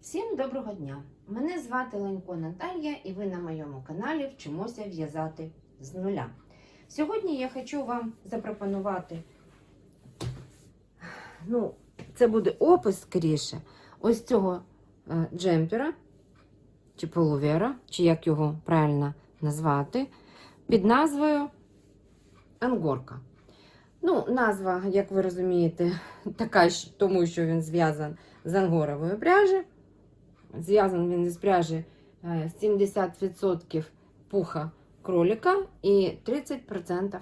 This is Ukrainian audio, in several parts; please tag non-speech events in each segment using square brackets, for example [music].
Всім доброго дня! Мене звати Ленько Наталія і ви на моєму каналі Вчимося в'язати з нуля. Сьогодні я хочу вам запропонувати, ну, це буде опис скоріше, ось цього е, джемпера чи полувера, чи як його правильно назвати, під назвою Ангорка. Ну, назва, як ви розумієте, [laughs] така ж, тому що він зв'язан з ангорової пряжі. Зв'язаний він із пряжі е, 70% пуха кролика і 30%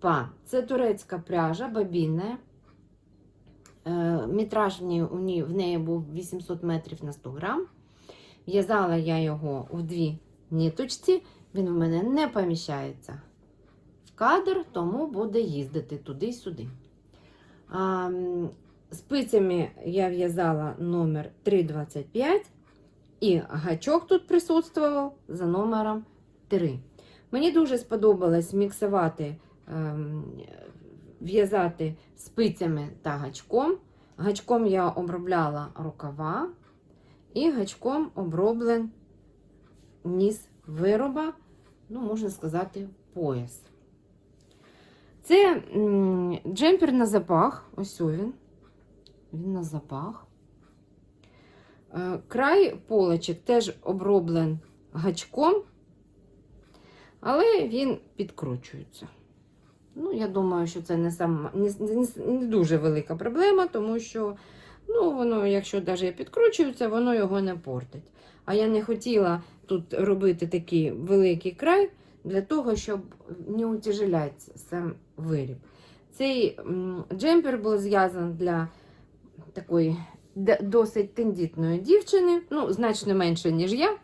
па. Це турецька пряжа, бобінна. Е, Метраж в у неї був 800 метрів на 100 грам. В'язала я його в дві ниточці. Він в мене не поміщається в кадр, тому буде їздити туди-сюди. Спицями я в'язала номер 325, і гачок тут присутствував за номером 3. Мені дуже сподобалось міксувати, ем, в'язати спицями та гачком. Гачком я обробляла рукава, і гачком оброблен низ вироба, ну, можна сказати, пояс. Це джемпер на запах, ось він. Він на запах. Е, Край полочок теж оброблен гачком, але він підкручується. Ну, я думаю, що це не, сам, не, не, дуже велика проблема, тому що, ну, воно, якщо навіть підкручується, воно його не портить. А я не хотіла тут робити такий великий край для того, щоб не утяжеляти сам виріб. Цей джемпер був зв'язаний для такої досить тендітної дівчини, ну, значно менше, ніж я,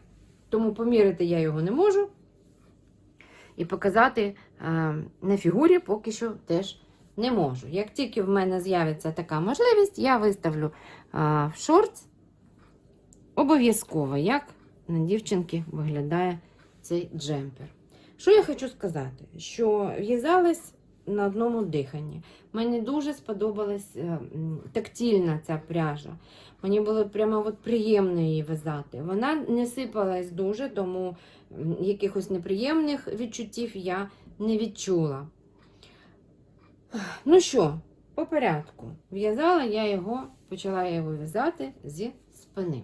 тому поміряти я його не можу. І показати е, на фігурі поки що теж не можу. Як тільки в мене з'явиться така можливість, я виставлю е, в шортс обов'язково, як на дівчинки виглядає цей джемпер. Що я хочу сказати? Що в'язалась на одному диханні. Мені дуже сподобалась е, тактильна ця пряжа. Мені було прямо от приємно її в'язати. Вона не сипалась дуже, тому якихось неприємних відчуттів я не відчула. Ну що, по порядку. В'язала я його, почала його в'язати зі спини.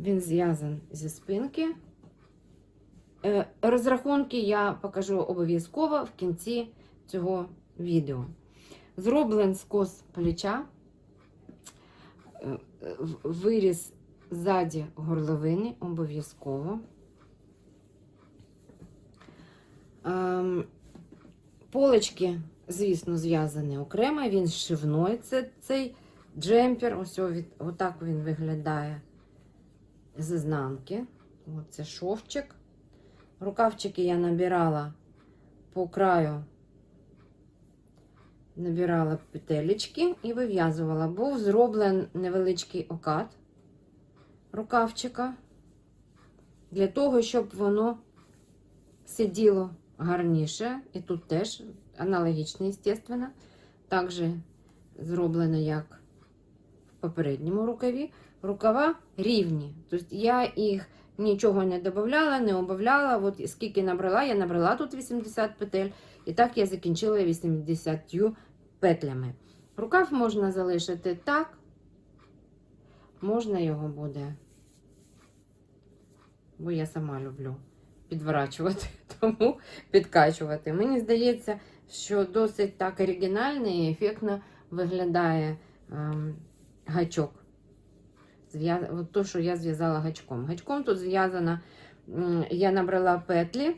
Він зв'язан зі спинки. Е, Розрахунки я покажу обов'язково в кінці цього відео. Зроблен скос плеча, е, виріз ззаді горловини обов'язково. Ем, Полочки, звісно, зв'язані окремо. Він зшивний, це цей джемпер. Ось отак він виглядає з ізнанки. Оце шовчик. Рукавчики я набирала по краю, набирала петелечки і вив'язувала. Був зроблений невеличкий окат рукавчика для того, щоб воно сиділо гарніше. І тут теж аналогічно, звісно. Також зроблено, як в попередньому рукаві. Рукава рівні. Тобто я їх нічого не додавала, не убавляла. От скільки набрала, я набрала тут 80 петель. І так я закінчила 80 петлями. Рукав можна залишити так. Можна його буде, бо я сама люблю підворачувати, [laughs] тому підкачувати. Мені здається, що досить так оригінально і ефектно виглядає ем, гачок. То, що я зв'язала гачком. Гачком тут зв'язана, я набрала петлі.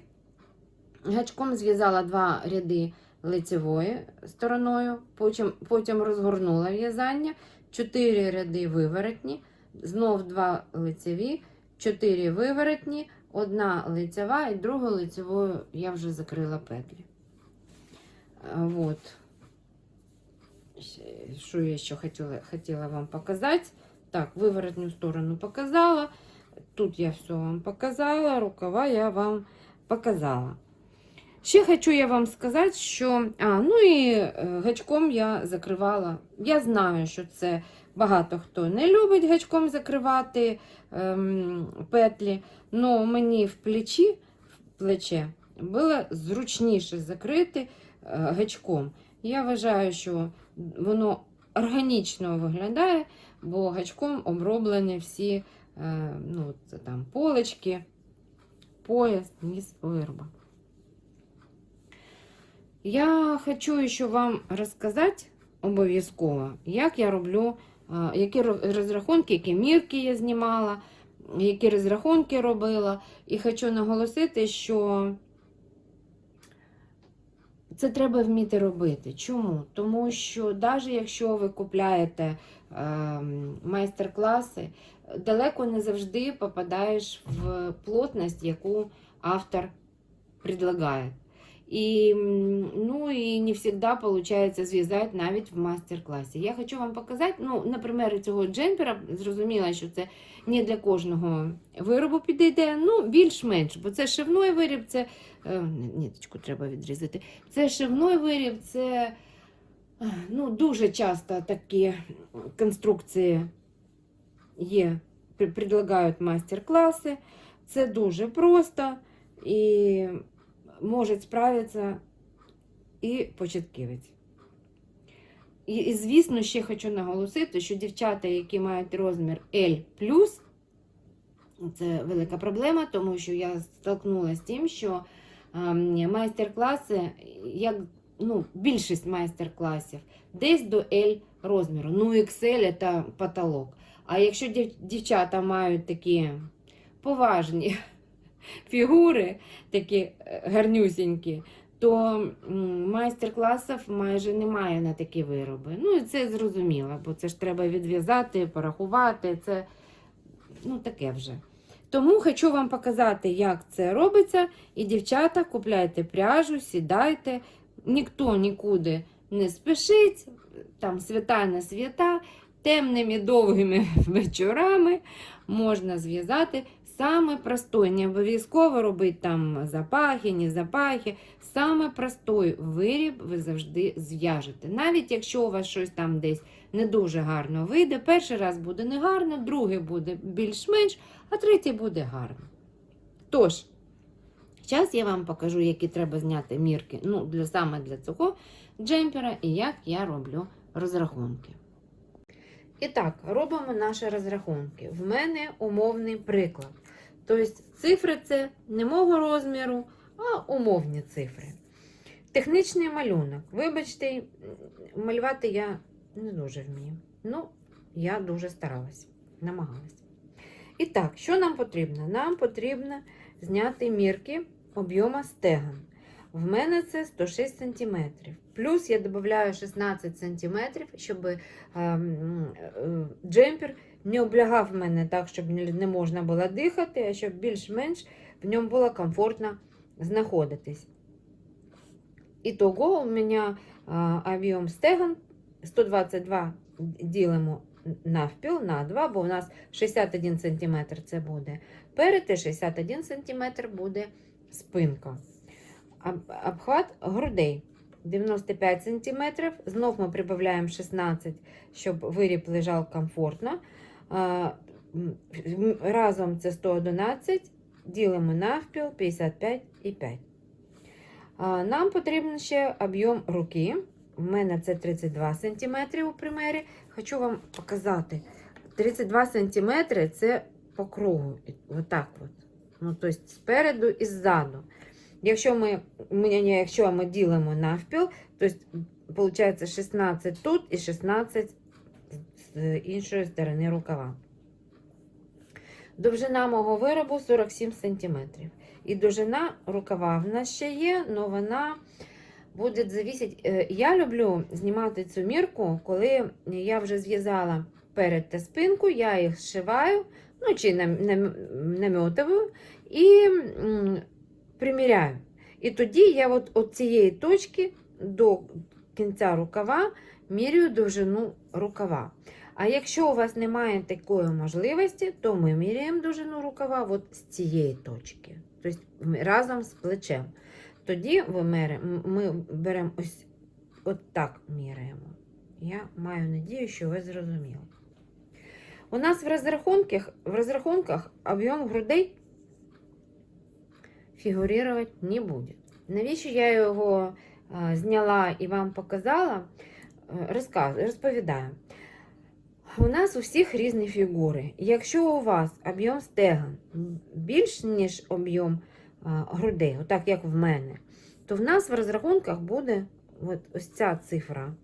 Гачком зв'язала два ряди лицевою стороною, потім, потім розгорнула в'язання, чотири ряди виворотні, знов два лицеві, чотири виворотні, одна лицева і другу лицевою я вже закрила петлі. Вот. Що я ще хотіла, хотіла вам показати. Так, виворотню сторону показала. Тут я все вам показала, рукава я вам показала. Ще хочу я вам сказати, що. А, ну і е, гачком я закривала. Я знаю, що це багато хто не любить гачком закривати ем, петлі, але мені в плечі, в плече було зручніше закрити е, гачком. Я вважаю, що воно органічно виглядає, бо гачком оброблені всі е, ну, це там полочки, пояс, низ вироба. Я хочу ще вам розказати обов'язково, як я роблю, е, які розрахунки, які мірки я знімала, які розрахунки робила. І хочу наголосити, що це треба вміти робити. Чому? Тому що навіть якщо ви купляєте майстер-класи, далеко не завжди попадаєш в плотність, яку автор предлагає. І, ну, і не завжди виходить зв'язати навіть в майстер-класі. Я хочу вам показати, ну, на примері цього джемпера, зрозуміла, що це не для кожного виробу підійде, ну, більш-менш, бо це шивний виріб, це е, ниточку треба відрізати. Це шивний виріб, це ну, дуже часто такі конструкції є, предлагають майстер-класи. Це дуже просто і може справитися і початківець. І, і, звісно, ще хочу наголосити, що дівчата, які мають розмір L, це велика проблема, тому що я столкнулася з тим, що ем, майстер-класи, як ну, більшість майстер-класів, десь до L розміру. Ну, XL це потолок. А якщо дів- дівчата мають такі поважні [laughs] фігури, такі е, гарнюсінькі, то майстер-класів майже немає на такі вироби. Ну і це зрозуміло, бо це ж треба відв'язати, порахувати. Це ну, таке вже. Тому хочу вам показати, як це робиться. І дівчата, купляйте пряжу, сідайте, ніхто нікуди не спішить, там свята на свята, темними довгими [laughs] вечорами можна зв'язати саме простой. Не обов'язково робити там запахи, не запахи. Саме простой виріб ви завжди зв'яжете. Навіть якщо у вас щось там десь не дуже гарно вийде, перший раз буде не гарно, другий буде більш-менш, а третій буде гарно. Тож, зараз я вам покажу, які треба зняти мірки ну, для, саме для цього джемпера і як я роблю розрахунки. І так, робимо наші розрахунки. В мене умовний приклад. Тобто цифри це не мого розміру, а умовні цифри. Технічний малюнок. Вибачте, малювати я не дуже вмію. Ну, я дуже старалась, намагалась. І так, що нам потрібно? Нам потрібно зняти мірки об'єма стегон. В мене це 106 см. Плюс я додаю 16 см, щоб ем, е, джемпер не облягав мене так, щоб не можна було дихати, а щоб більш-менш в ньому було комфортно знаходитись. Ітого у мене а, об'єм стегон 122 ділимо навпіл на 2, бо у нас 61 см це буде перед і 61 см буде спинка. Обхват грудей 95 см. Знов ми прибавляємо 16, щоб виріб лежав комфортно. Разом це 111, ділимо навпіл 55,5. Нам потрібен ще об'єм руки. У мене це 32 см у примері. Хочу вам показати. 32 см це по кругу. Отак от. Ну, тобто спереду і ззаду. Якщо ми, якщо ми ділимо навпіл, то виходить 16 тут і 16 з іншої сторони рукава. Довжина мого виробу 47 см. І довжина рукава в нас ще є, але вона буде завісити. Е, Я люблю знімати цю мірку, коли я вже зв'язала перед та спинку, я їх зшиваю, ну чи нам- нам- і приміряю. І тоді я от, от цієї точки до кінця рукава міряю довжину рукава. А якщо у вас немає такої можливості, то ми міряємо довжину рукава от з цієї точки, тобто разом з плечем. Тоді ми беремо ось от так міряємо. Я маю надію, що ви зрозуміли. У нас в розрахунках, в розрахунках об'єм грудей фігурувати не буде. Навіщо я його зняла і вам показала? Е, розповідаю. У нас у всіх різні фігури. Якщо у вас об'єм стегон більш, ніж об'єм грудей, отак як в мене, то в нас в розрахунках буде от ось ця цифра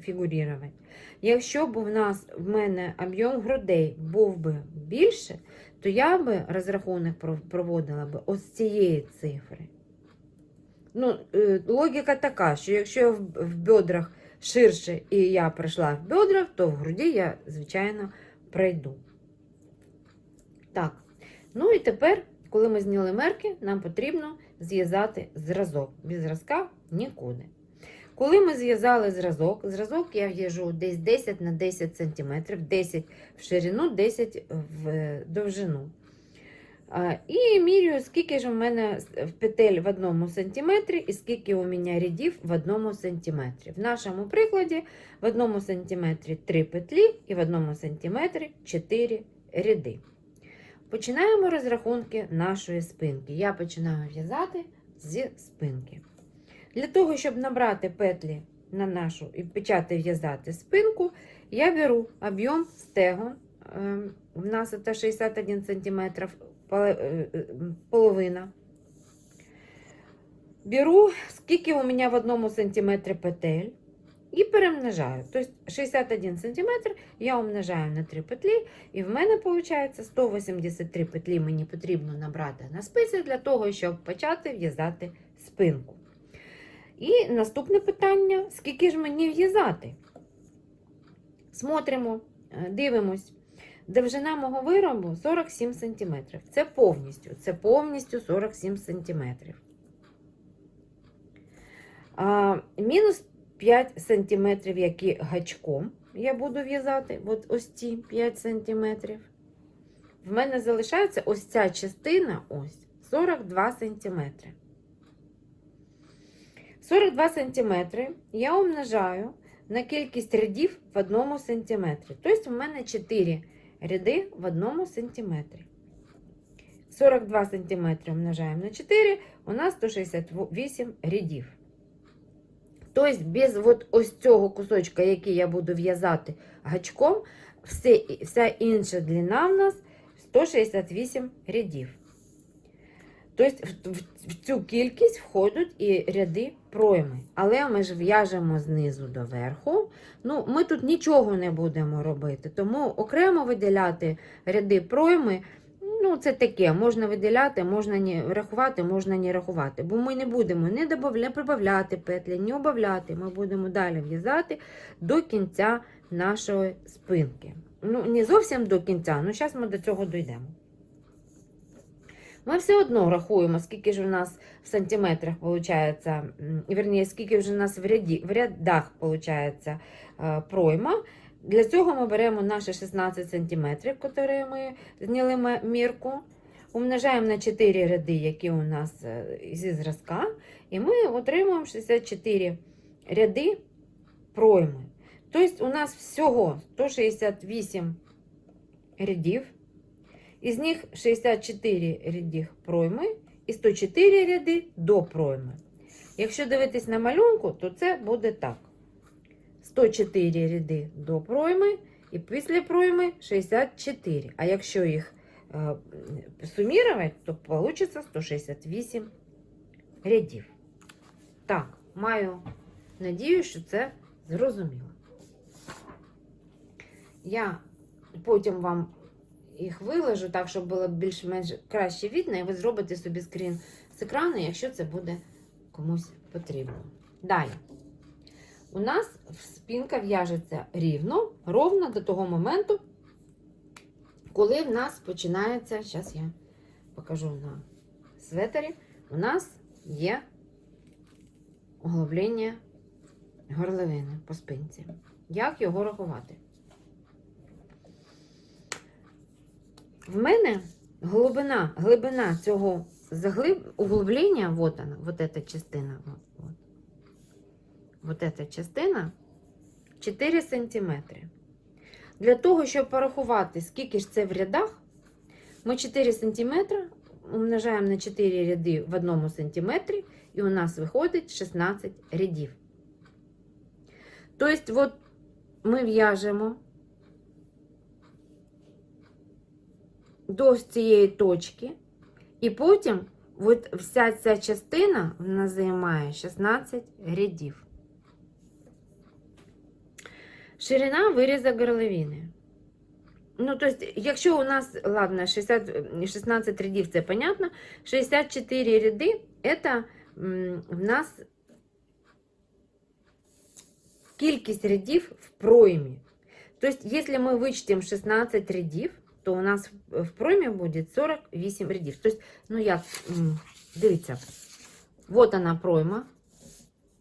фігурувати. Якщо б у нас в мене об'єм грудей був би більше, то я би розрахунок проводила би ось цієї цифри. Ну, е, логіка така, що якщо я в бедрах ширше і я пройшла в бедрах, то в груді я, звичайно, пройду. Так. Ну і тепер, коли ми зняли мерки, нам потрібно зв'язати зразок. Без зразка нікуди. Коли ми зв'язали зразок, зразок я в'яжу десь 10 на 10 см, 10 в ширину, 10 в е, довжину. І міряю, скільки ж у мене петель в одному сантиметрі і скільки у мене рядів в одному сантиметрі. В нашому прикладі в одному сантиметрі 3 петлі і в одному сантиметрі 4 ряди. Починаємо розрахунки нашої спинки. Я починаю в'язати зі спинки. Для того, щоб набрати петлі на нашу і почати в'язати спинку, я беру об'єм стегон. Ем, У нас це 61 см половина. Беру, скільки у мене в одному сантиметрі петель, і перемножаю. Тобто 61 см я умножаю на 3 петлі, і в мене виходить 183 петлі мені потрібно набрати на спиці для того, щоб почати в'язати спинку. І наступне питання: скільки ж мені в'язати? Смотримо, е, дивимось. Довжина мого виробу 47 см. Це повністю, це повністю 47 см. А, мінус 5 см, які гачком я буду в'язати. От ось ці 5 см. В мене залишається ось ця частина ось 42 см. 42 см я умножаю на кількість рядів в одному сантиметрі. Тобто, в мене 4 ряди в одному сантиметрі. 42 сантиметри умножаємо на 4, у нас 168 рядів. Тобто, без от ось цього кусочка, який я буду в'язати гачком, вся інша длина в нас 168 рядів. Тобто в, цю кількість входять і ряди пройми. Але ми ж в'яжемо знизу до верху. Ну, Ми тут нічого не будемо робити, тому окремо виділяти ряди пройми. Ну, це таке, можна виділяти, можна не рахувати, можна не рахувати. Бо ми не будемо не прибавляти петлі, не убавляти. Ми будемо далі в'язати до кінця нашої спинки. Ну, не зовсім до кінця, ну зараз ми до цього дійдемо. Ми все одно рахуємо, скільки ж у нас в сантиметрах виходить, верніше, скільки вже у нас в, ряді, в рядах виходить пройма. Для цього ми беремо наші 16 см, які ми зняли мірку, умножаємо на 4 ряди, які у нас е, зі зразка, і ми отримуємо 64 ряди пройми. Тобто у нас всього 168 рядів, із них 64 ряди пройми і 104 ряди до пройми. Якщо дивитись на малюнку, то це буде так. 104 ряди до пройми і після пройми 64. А якщо їх е, сумірувати, то вийде 168 рядів. Так, маю надію, що це зрозуміло. Я потім вам їх виложу так, щоб було більш-менш краще видно, і ви зробите собі скрін з екрану, якщо це буде комусь потрібно. Далі. У нас спинка в'яжеться рівно, ровно до того моменту, коли в нас починається, зараз я покажу на светері, у нас є оглублення горловини по спинці. Як його рахувати? В мене глибина, глибина цього заглиб, углублення, вот она, вот эта частина, вот, вот. вот эта частина 4 сантиметри. Для того, щоб порахувати, скільки ж це в рядах, ми 4 см умножаємо на 4 ряди в одному сантиметрі, і у нас виходить 16 рядів. Тобто, от ми в'яжемо до цієї точки, і потім от вся ця частина в нас займає 16 рядів. Ширина виріза горловини. Ну, то есть, якщо у нас, ладно, 60, 16 рядів, це понятно, 64 ряди, это м, в нас кількість рядів в проймі. Тобто, якщо ми вичтемо 16 рядів, то у нас в в проймі буде 48 рядів. Тобто, ну як, дивіться, вот она пройма.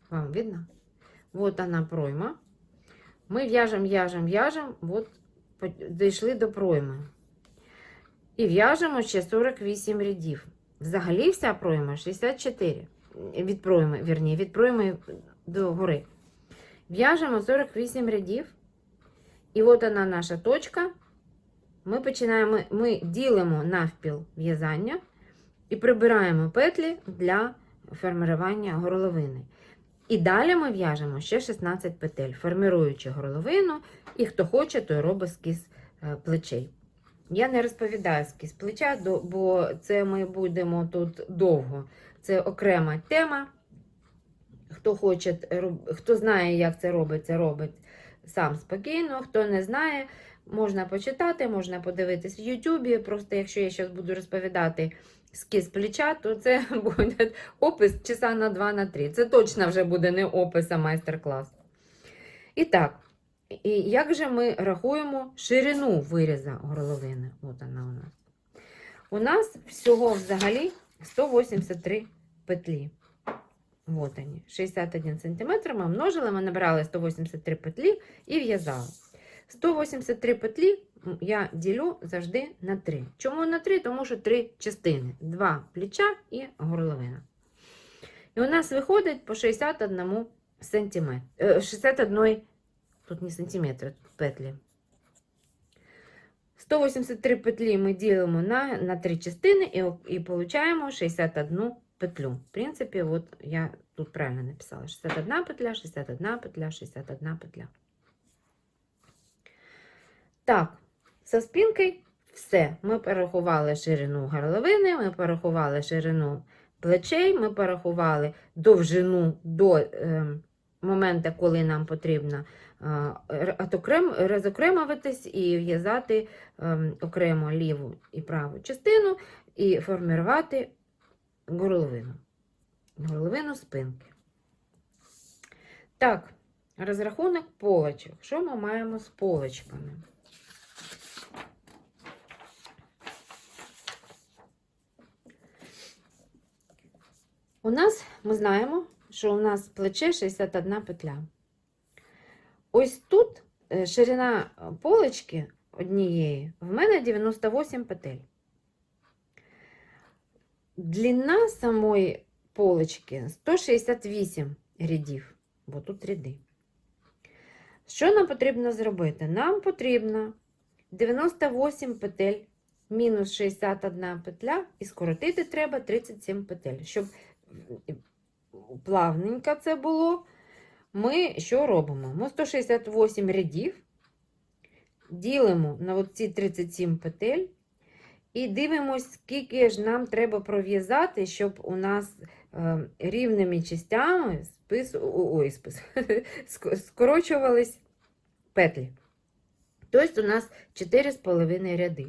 Вам видно? Вот она пройма. Ми в'яжемо, в'яжемо, в'яжемо, от дійшли до пройми. І в'яжемо ще 48 рядів. Взагалі вся пройма 64. Від пройми, вірні, від пройми до гори. В'яжемо 48 рядів. І от вона наша точка. Ми починаємо, ми ділимо навпіл в'язання і прибираємо петлі для формування горловини. І далі ми в'яжемо ще 16 петель, формируючи горловину, і хто хоче, той робить скіз е, плечей. Я не розповідаю скіз плеча, бо це ми будемо тут довго. Це окрема тема. Хто хоче, хто знає, як це робиться, робить сам спокійно. Хто не знає, можна почитати, можна подивитись в Ютубі. Просто якщо я зараз буду розповідати скіз плеча, то це [laughs] буде опис часа на 2 на 3. Це точно вже буде не опис, а майстер-клас. І так, і як же ми рахуємо ширину виріза горловини? От вона у нас. У нас всього взагалі 183 петлі. Вот они, 61 см. Ми множили, ми набрали 183 петлі і в'язали. 183 петлі я ділю завжди на 3. Чому на 3? Тому що 3 частини: 2 плеча і горловина. І у нас виходить по 61 см. 61, тут не сантиметри, тут петлі. 183 петлі ми ділимо на, на 3 частини і, і получаємо 61 петлю. В принципі, от я тут правильно написала. 61 петля, 61 петля, 61 петля. Так, со спинкою все. Ми порахували ширину горловини, ми порахували ширину плечей, ми порахували довжину до е, моменту, коли нам потрібно е, розокремуватись і в'язати е, окремо ліву і праву частину і формувати горловину. Горловину спинки. Так, розрахунок полочок. Що ми маємо з полочками? У нас ми знаємо, що у нас плече 61 петля. Ось тут е, ширина е, полочки однієї в мене 98 петель. Длина самої полочки 168 рядів, бо тут ряди. Що нам потрібно зробити? Нам потрібно 98 петель мінус 61 петля і скоротити треба 37 петель. Щоб плавненько це було, ми що робимо? Ми 168 рядів ділимо на ці 37 петель і дивимось, скільки ж нам треба пров'язати, щоб у нас е, рівними частями спис, ой, спис, [laughs] скорочувались петлі. Тобто у нас 4,5 ряди.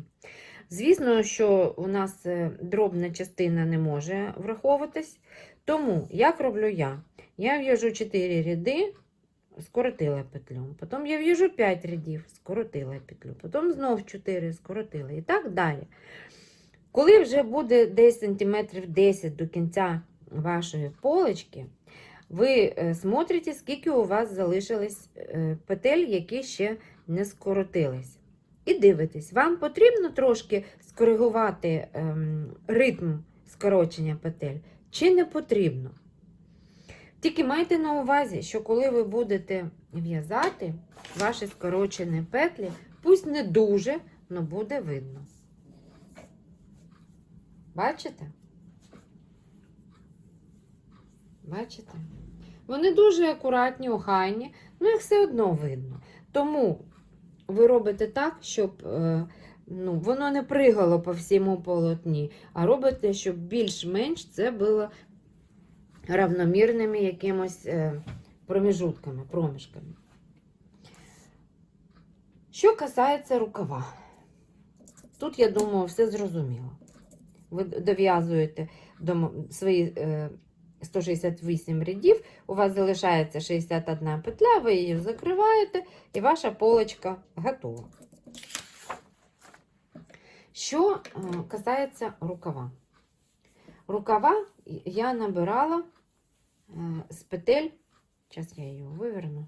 Звісно, що у нас е, дробна частина не може враховуватись. Тому, як роблю я? Я в'яжу 4 ряди, скоротила петлю. Потім я в'яжу 5 рядів, скоротила петлю. Потім знов 4 скоротила і так далі. Коли вже буде десь сантиметрів 10 до кінця вашої полочки, ви е, смотрите, скільки у вас залишилось е, петель, які ще не скоротились. І дивитесь, вам потрібно трошки скоригувати ем, ритм скорочення петель, чи не потрібно. Тільки майте на увазі, що коли ви будете в'язати ваші скорочені петлі, Пусть не дуже, але буде видно. Бачите? Бачите? Вони дуже акуратні, охайні, але їх все одно видно. Тому ви робите так, щоб е, ну, воно не пригало по всьому полотні, а робите, щоб більш-менш це було равномірними якимось е, проміжутками, проміжками. Що касається рукава, тут, я думаю, все зрозуміло. Ви дов'язуєте до свої е, 168 рядів, у вас залишається 61 петля, ви її закриваєте, і ваша полочка готова. Що е, касається рукава. Рукава я набирала е, з петель, зараз я її виверну,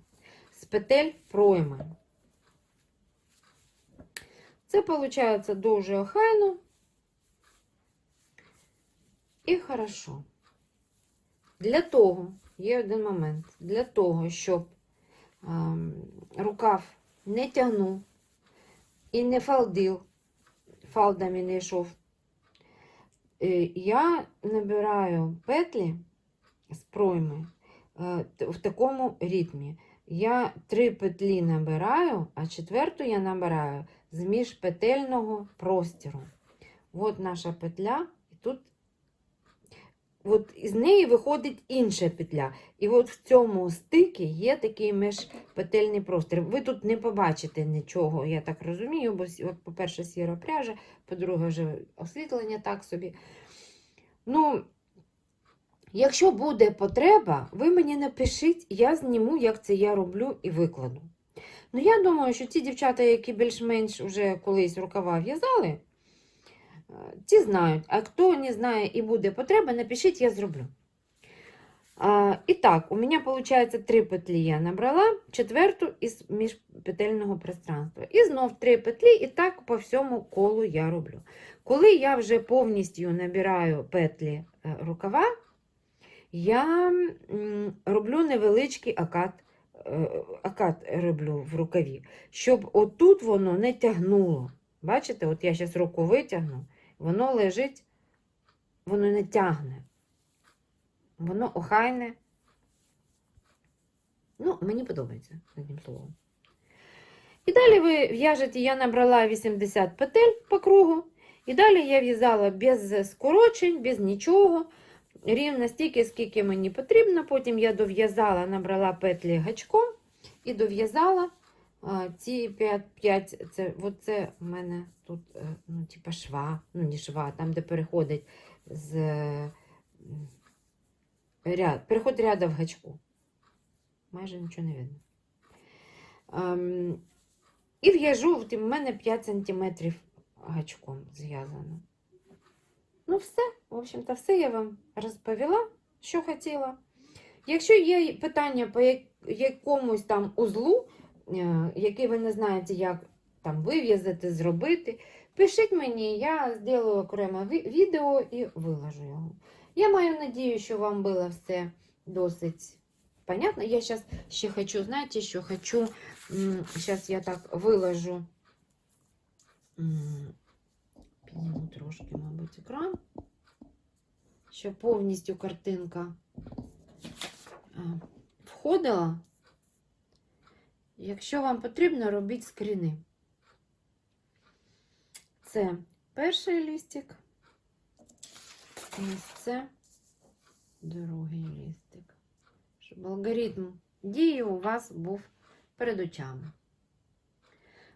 з петель пройми. Це виходить дуже охайно і хорошо. Для того, є один момент, для того, щоб ем, рукав не тягнув і не фалдив, фалдами не йшов, е, я набираю петлі з пройми е, в такому ритмі. Я три петлі набираю, а четверту я набираю з міжпетельного простіру. От наша петля, і тут от із неї виходить інша петля. І от в цьому стикі є такий міжпетельний простір. Ви тут не побачите нічого, я так розумію, бо, по-перше, сіра пряжа, по-друге, освітлення так собі. Ну, якщо буде потреба, ви мені напишіть, я зніму, як це я роблю і викладу. Ну, я думаю, що ті дівчата, які більш-менш вже колись рукава в'язали, ті знають. А хто не знає і буде потреба, напишіть, я зроблю. І так, у мене виходить три петлі я набрала, четверту із міжпетельного пространства. І знов три петлі, і так по всьому колу я роблю. Коли я вже повністю набираю петлі е, рукава, я роблю невеличкий акат, е, акат роблю в рукаві, щоб отут воно не тягнуло. Бачите, от я зараз руку витягну, воно лежить, воно не тягне. Воно охайне. Ну, мені подобається, одним словом. І далі ви в'яжете, я набрала 80 петель по кругу. І далі я в'язала без скорочень, без нічого. Рівно стільки, скільки мені потрібно. Потім я дов'язала, набрала петлі гачком і дов'язала ці 5, 5 це, от це в мене тут е, ну, типа шва, ну не шва, там, де переходить з ряд, переход ряда в гачку. Майже нічого не видно. Ем, і в'яжу, у мене 5 см гачком зв'язано. Ну, все, в общем-то, все я вам розповіла, що хотіла. Якщо є питання по якомусь там узлу, е, який ви не знаєте, як там вив'язати, зробити, пишіть мені, я зроблю окреме відео і виложу його. Я маю надію, що вам було все досить понятно. Я зараз ще хочу, знаєте, що хочу, зараз я так виложу. Підніму трошки, мабуть, екран, щоб повністю картинка входила. Якщо вам потрібно, робіть скріни. Це перший лістик. І це другий лістик. Щоб алгоритм дії у вас був перед очами.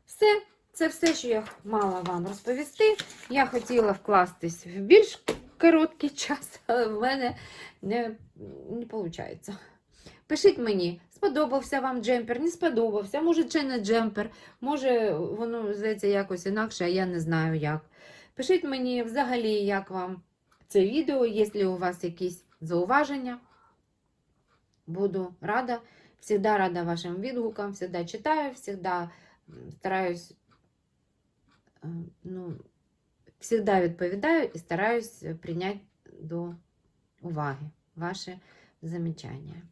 Все. Це все, що я мала вам розповісти. Я хотіла вкластись в більш короткий [laughs] час, але в мене не, не виходить. Пишіть мені, сподобався вам джемпер, не сподобався, може, чи не джемпер, може, воно здається якось інакше, а я не знаю як. Пишіть мені взагалі, як вам це відео, якщо у вас якісь зауваження. Буду рада. Всегда рада вашим відгукам, всегда читаю, всегда стараюсь ну, всегда відповідаю і стараюсь прийняти до уваги ваші замічання.